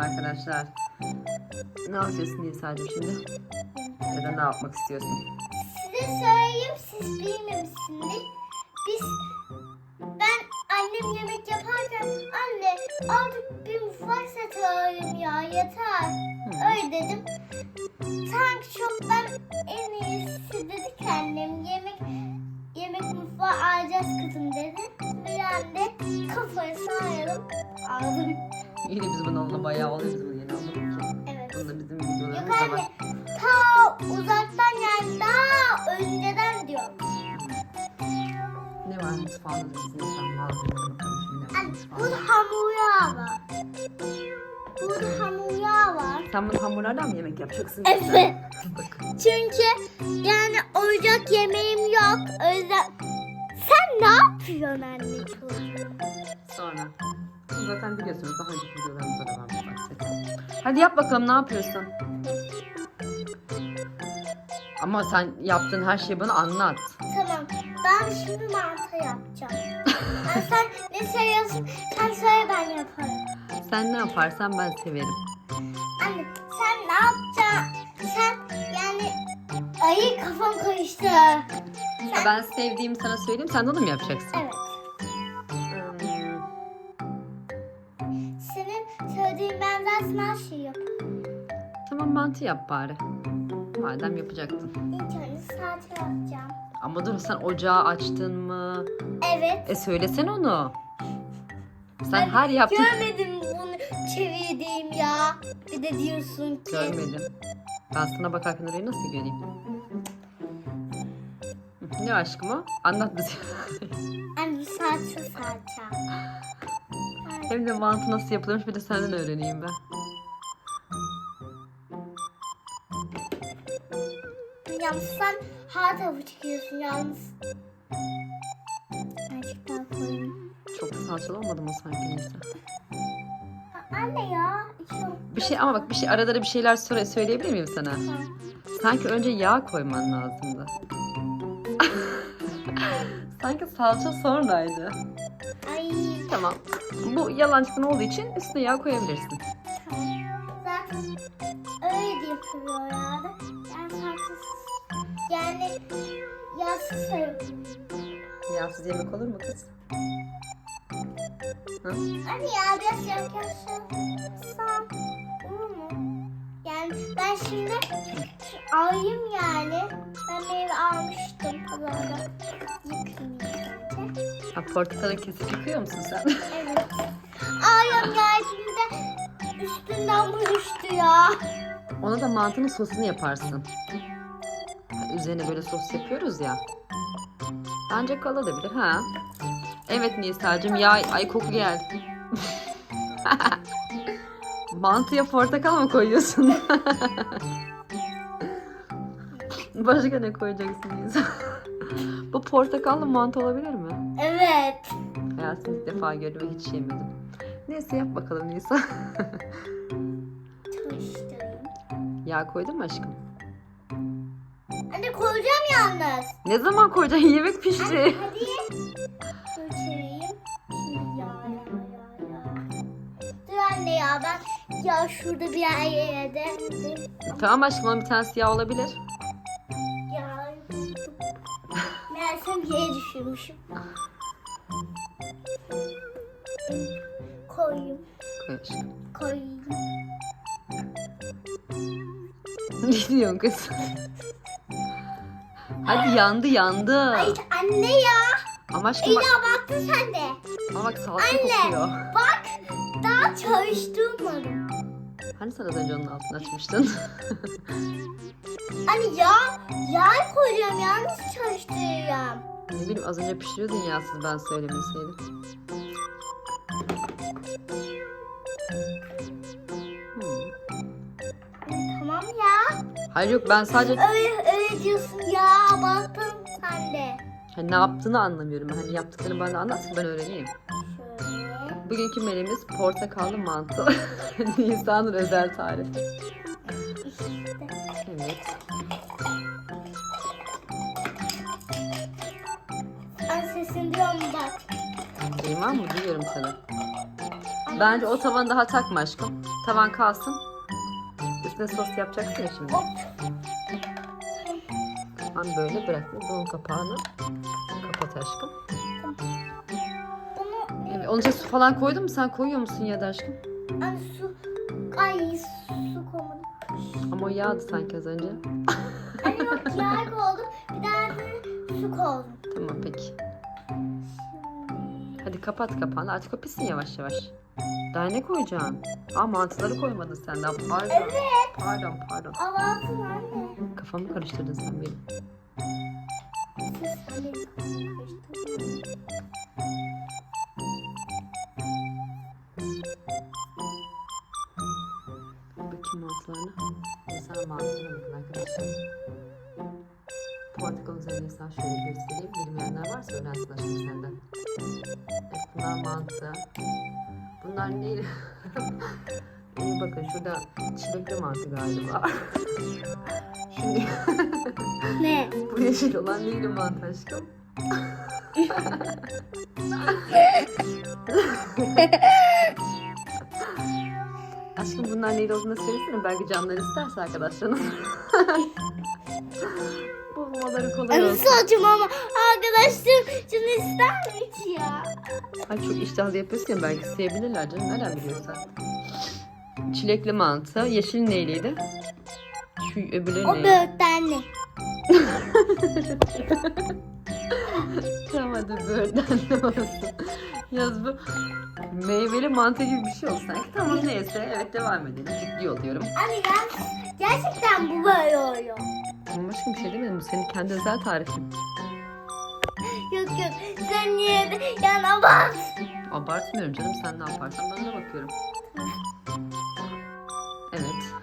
Merhaba arkadaşlar. Ne yapıyorsun Nisa'cığım şimdi? Ya da ne yapmak istiyorsun? Size söyleyeyim siz bilmemişsiniz. Biz ben annem yemek yaparken anne artık bir mutfak seti alayım ya yeter. Öyle dedim. Sanki çok ben en iyisi dedi ki annem yemek yemek mutfağı alacağız kızım dedi. Bir anda kafayı sağlayalım aldım. İyi de biz bunu onunla bayağı oluyor biz bunu yeni almadık ki. Evet. Bunda bizim videolarımız da var. ta uzaktan yani daha önceden diyorum. Ne var mutfağında bizim sen var mutfağında. burada hamur var. Burada hamur var. Sen bunu hamurlardan mı yemek yapacaksın? Evet. Çünkü yani oyuncak yemeğim yok. O yüzden sen ne yapıyorsun anne çocuğum? Sonra. Zaten biliyorsunuz daha önceki videolarımızda da var mutfak seti. Hadi yap bakalım ne yapıyorsun? Ama sen yaptığın her şeyi bana anlat. Tamam. Ben şimdi mantı yapacağım. Yani sen ne seviyorsun? Sen söyle ben yaparım. Sen ne yaparsan ben severim. Anne sen ne yapacaksın? Sen yani ayı kafam karıştı. Sen, Ben sevdiğimi sana söyleyeyim sen de onu mu yapacaksın? Evet. Hmm, Senin söylediğin ben zaten her şeyi tamam mantı yap bari. Madem yapacaktın. İlk önce salça yapacağım. Ama dur sen ocağı açtın mı? Evet. E söylesen onu. Sen her yaptığın... Görmedim bunu çevirdiğim ya. Bir de diyorsun ki. Görmedim. Ben sana bakarken orayı nasıl göreyim? Ne aşkım o? Anlat bize. Anne salça salça. Hem de mantı nasıl yapılırmış bir de senden öğreneyim ben. Yalnız sen her tarafı çıkıyorsun yalnız. Daha koyayım. Çok salçalı olmadı mı sanki. Aa, Anne ya. Bir şey ama bak bir şey arada bir şeyler söyle, söyleyebilir miyim sana? Sanki önce yağ koyman lazımdı. Sanki salça sonraydı. Ay. Tamam. Bu yalancıktan olduğu için üstüne yağ koyabilirsin. Tamam. Zaten öyle yapılıyor yani. Yani salçasız. Yani yağsız sayıyorum. Yağsız yemek olur mu kız? Hı? Anne ya biraz yaklaşırsan olur mu? Yani ben şimdi şu alayım yani. Ben meyve almıştım pazarda. Ha, portakalı kesip yıkıyor musun sen? Evet. Alıyorum geldiğimde üstünden bu düştü ya. Ona da mantının sosunu yaparsın. Ha, Üzerine böyle sos yapıyoruz ya. Bence kalabilir ha. Evet Nisa'cığım ya ay koku geldi. Mantıya portakal mı koyuyorsun? Başka ne koyacaksın Nisa? Bu portakallı mantı olabilir mi? Evet. Hayatımda ilk defa gördüm ve hiç yemedim. Neyse yap bakalım Nisa. Karıştırayım. Yağ koydun mu aşkım? Anne koyacağım yalnız. Ne zaman koyacaksın? Yemek pişti. hadi. Dur çevireyim. Şimdi ya ya ya ya. Dur anne ya ben ya şurada bir yerde. Tamam aşkım bir tane siyah olabilir. Meğersem yere düşürmüşüm. Koyayım. Koy aşkım. Koyayım. Ne diyorsun kız? Hadi yandı yandı. Ay anne ya. Ama aşkım bak, İlla baktın sen de. ama bak salça Anne. kokuyor. Bak daha çalıştırmadım. Hani sen az önce onun altını açmıştın? Anne ya yağ koyacağım yalnız çalıştıracağım. ne bileyim az önce pişiriyordun yağsız ben söylemeseydim. Hmm. Anne, tamam ya. Hayır yok ben sadece Öyle öyle diyorsun ya baktın sen de. hani ne yaptığını anlamıyorum. Hani yaptıklarını bana anlat ben öğreneyim. Şöyle. Bugünkü menümüz portakallı mantı. Nisan'ın özel tarifi. İşte. Evet. Ben sesini diyorum bak. Duymam mı? Duyuyorum seni. Bence o tavanı daha takma aşkım. Tavan kalsın. Üstüne sos yapacaksın ya şimdi. Hop. Ben böyle bıraktım. Bunun kapağını kapat aşkım. Bunu Evet, onun için su falan koydun mu? Sen koyuyor musun ya da aşkım? Anne su ay su koymadım. Ama o yağdı sanki az önce. Anne yok yağ koydum. Bir de su koydum. Tamam peki. Hadi kapat kapağını. Artık o yavaş yavaş. Daha ne koyacaksın? Aa mantıları koymadın sen daha. Pardon. Evet. Pardon pardon. Allah'ım anne. Kafamı karıştırdın sen benim. Bakayım mantılarına. Mesela mantığına bakın arkadaşlar. Portakal üzerine mesela şöyle göstereyim. Bilmeyenler varsa öğrensin aşkım senden. Evet bunlar mantı. Bunlar neydi? İyi bakın şurada çilekli mantı galiba. Şimdi Ne? bu yeşil olan neydi mantı aşkım? Aşkım bunlar neydi olduğunu söylesene. Belki canlar isterse arkadaşlarınız. Bulmaları kolay olsun. saçım ama arkadaşlarım şunu ister mi hiç ya? Ay çok iştahlı yapıyorsun ya belki sevbilirler canım. Nereden biliyorsun? Çilekli mantı. Yeşil neyliydi? Şu öbürleri O neydi? böğürtlenli. Tamam hadi böğürden de olsun. Yaz bu meyveli mantı gibi bir şey olsun. sanki. Tamam neyse evet devam edelim. Ciddi oluyorum. Anne ger- gerçekten bu böyle oluyor. Tamam aşkım bir şey demedim. Bu senin kendi özel tarifin. Yok yok sen niye de yani abart. Abartmıyorum canım. Sen ne yaparsan ben de bakıyorum. Evet.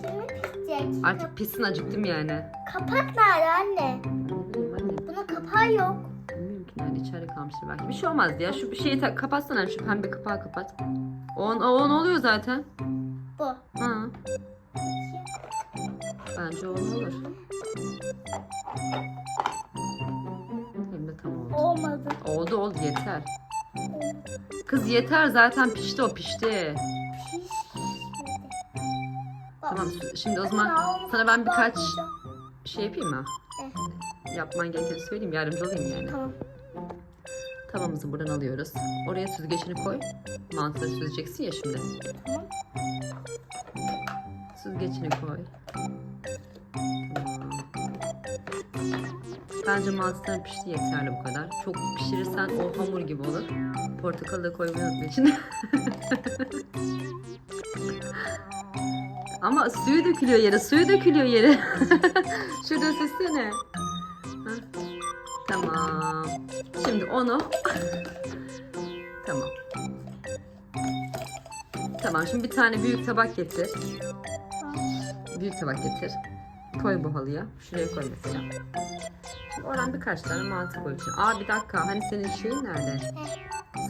Şimdi pişecek. Artık pişsin acıktım yani. Kapak nerede anne. Bunun kapağı yok. Nerede içeride kalmıştır belki. Bir şey olmaz ya. Şu bir şeyi ta- kapatsana. Şu pembe kapağı kapat. O on, on oluyor zaten. Bu. Ha. Bence on olur. Hem de tam oldu. Olmadı. Oldu oldu yeter. Kız yeter zaten pişti o pişti. Tamam şimdi o zaman sana ben birkaç şey yapayım mı? Eh. Yapman gerekeni söyleyeyim yardımcı olayım yani. Tamam. Tavamızı buradan alıyoruz. Oraya süzgecini koy. Mantıları süzeceksin ya şimdi. Tamam. Süzgecini koy. Bence mantıların pişti yeterli bu kadar. Çok pişirirsen o hamur gibi olur. Portakalı da koymayı unutma içine. Ama suyu dökülüyor yere, suyu dökülüyor yere. Şurada. Hah. Tamam. Şimdi onu... tamam. Tamam şimdi bir tane büyük tabak getir. Büyük tabak getir. Koy bu halıya. Şuraya koy mesela. Şimdi birkaç tane mantı koy içine. Aa bir dakika hani senin şeyin nerede?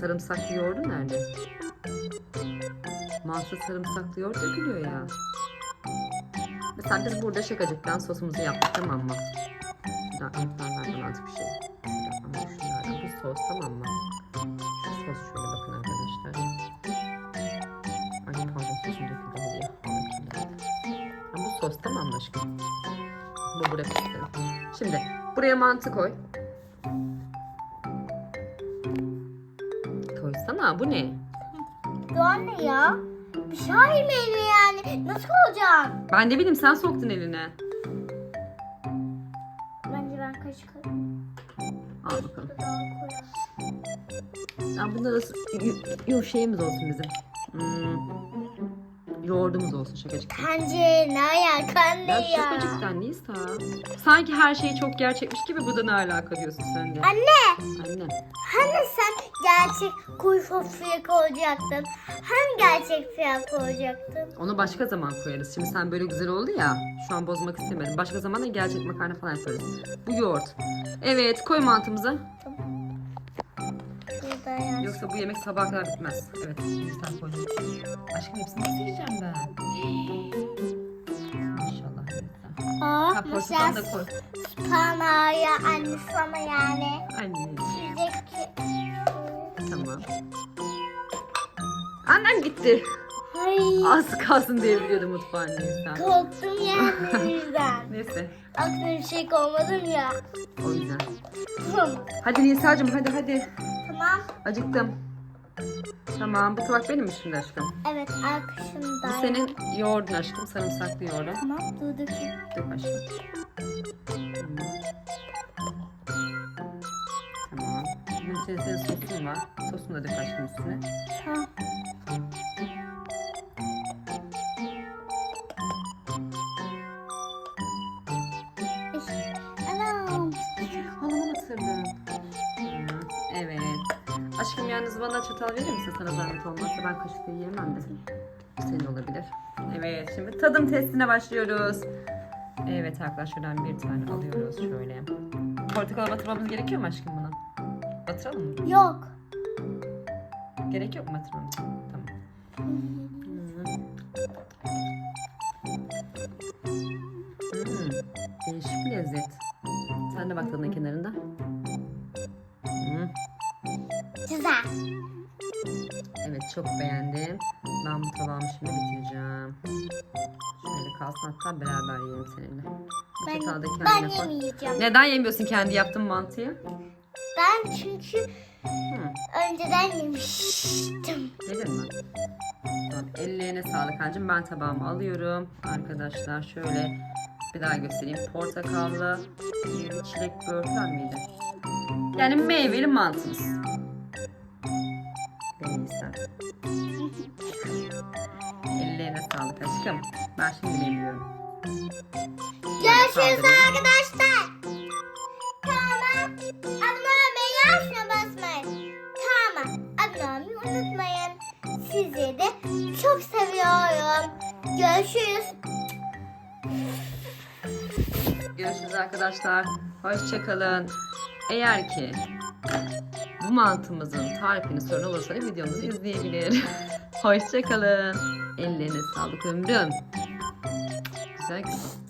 Sarımsaklı yoğurdun nerede? Mantı sarımsaklı yoğurt dökülüyor ya. Mesela biz burada şakacıktan sosumuzu yaptık tamam mı? Şuradan ekranlardan artık bir şey. Sos tamam mı? Şu sos şöyle bakın arkadaşlar. Ay pardon sosun döküldü. Ha, bu sos tamam mı aşkım? Bu buraya pişsin. Şimdi buraya mantı koy. Koysana bu ne? Dur anne ya. Bir şey yemeğini yani. Nasıl olacak? Ben ne bileyim sen soktun eline. Bence ben kaşık alayım. Al bakalım. Daha koyalım. Ya bunda da y- y- şeyimiz olsun bizim. Hmm. Yoğurdumuz olsun şakacık. Bence ne alaka anne Ya ya? şakacıktan Nisa. Sanki her şey çok gerçekmiş gibi bu da ne alaka diyorsun sen de. Anne. Anne. Hani sen gerçek kuyruğu fiyat olacaktın? Hani gerçek fiyat olacaktın? Onu başka zaman koyarız. Şimdi sen böyle güzel oldu ya. Şu an bozmak istemedim. Başka zaman da gerçek makarna falan yaparız. Bu yoğurt. Evet koy mantımızı. Burada yani. Yoksa bu yemek sabaha kadar bitmez. Evet. Sen koy. Aşkım hepsini nasıl yiyeceğim ben? Evet. Aa, Ha, mesela portakal da koy. Panaya anne sana yani. Anne. Sürecek ki. Tamam. Annem gitti. Ay. Az kalsın diye biliyordu mutfağın Nisa. Korktum yendiğinizden. Neyse Aklına bir şey koymadım ya. o yüzden. Hadi Nisa'cığım hadi hadi. Tamam. Acıktım. Tamam bu tabak benim mi şimdi aşkım? Evet arkasında. Bu senin yoğurdun aşkım. Sarımsaklı yoğurdun. Tamam dur dur. Aşkım. Tamam. Bunun içinde senin sosun var. Sosunu da dök aşkım üstüne. Tamam. Bana çatal verir misin sana zahmet olmazsa ben kaşıkla yiyemem de. Senin olabilir. Evet şimdi tadım testine başlıyoruz. Evet arkadaşlar bir tane alıyoruz şöyle. Portakal batırmamız gerekiyor mu aşkım buna? Batıralım mı? Yok. Gerek yok mu batırmamız? Tamam. Hmm. Değişik bir lezzet. Sen de bak tadına kenarında. Hmm. Güzel. Evet çok beğendim. Ben bu tabağımı şimdi bitireceğim. Şöyle kalsın hatta beraber yiyelim seninle. Ben, ben koy. yemeyeceğim. Neden yemiyorsun kendi yaptığın mantıyı? Ben çünkü Hı. önceden yemiştim. Yedin mi? Tamam, ellerine sağlık hancım. Ben tabağımı alıyorum. Arkadaşlar şöyle bir daha göstereyim. Portakallı, çilek böğürtlen miydi? Yani meyveli mantımız. Aşkım. Ben şimdi yemiyorum. Görüşürüz arkadaşlar. Tamam. Abone olmayı, yaşına basmayın. Tamam. Abone olmayı unutmayın. Sizi de çok seviyorum. Görüşürüz. Görüşürüz arkadaşlar. Hoşçakalın. Eğer ki bu mantımızın tarifini sorun olursa videomuzu izleyebilir. Hoşçakalın. Ellerine sağlık ömrüm. Güzel güzel.